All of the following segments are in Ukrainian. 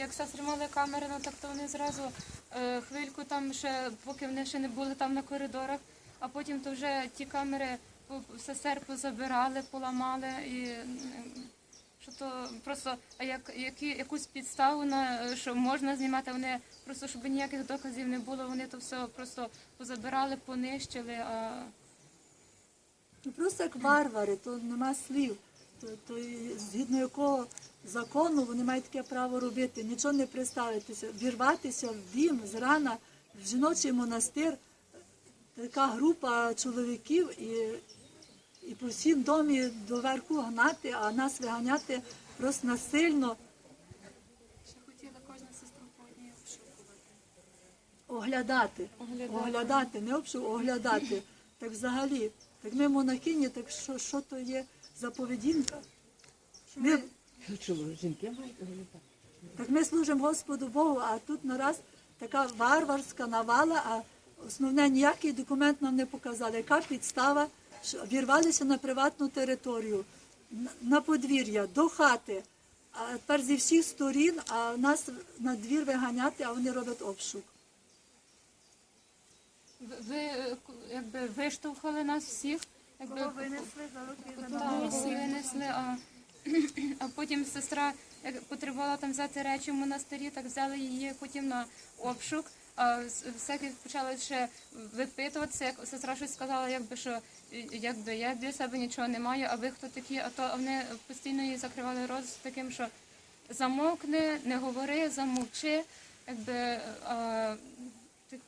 як сестри мали камери, ну так то вони зразу е, хвильку там ще, поки вони ще не були там на коридорах, а потім то вже ті камери сестер позабирали, поламали і що то просто, а як які, якусь підставу на що можна знімати, вони просто щоб ніяких доказів не було, вони то все просто позабирали, понищили. А Ну, Просто як варвари, то нема слів. То, то згідно якого закону вони мають таке право робити, нічого не представитися, вірватися в дім зрана в жіночий монастир, така група чоловіків і, і по всім домі доверху гнати, а нас виганяти просто насильно. ще хотіла кожна сестру по одній обшукувати. Оглядати, Оглядати. оглядати, не обшу, оглядати. Так взагалі, так ми монахині, так що, що то є за поведінка? Ми, так ми служимо Господу Богу, а тут нараз така варварська навала, а основне ніякий документ нам не показали. Яка підстава, що вірвалися на приватну територію, на- подвір'я, до хати, а тепер зі всіх сторін, а нас на двір виганяти, а вони роблять обшук. Ви, якби виштовхали нас всіх, якби винесли за руки всі винесли, а, а потім сестра як потребувала там взяти речі в монастирі, так взяли її потім на обшук. А всякі почали ще випитуватися, як сестра щось сказала, якби що якби я для себе нічого не маю, а ви хто такі, а то вони постійно їй закривали рот з таким, що замовкни, не говори, замовчи, якби а,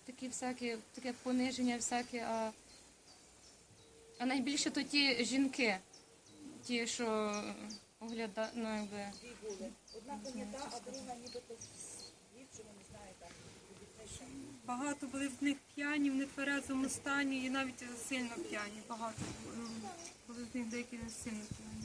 такі всякі, таке пониження, всякі. А, а найбільше то ті жінки, ті, що огляда, ну якби. Багато були з них п'яні в нетверезому стані і навіть сильно п'яні. Багато були з них деякі не сильно п'яні.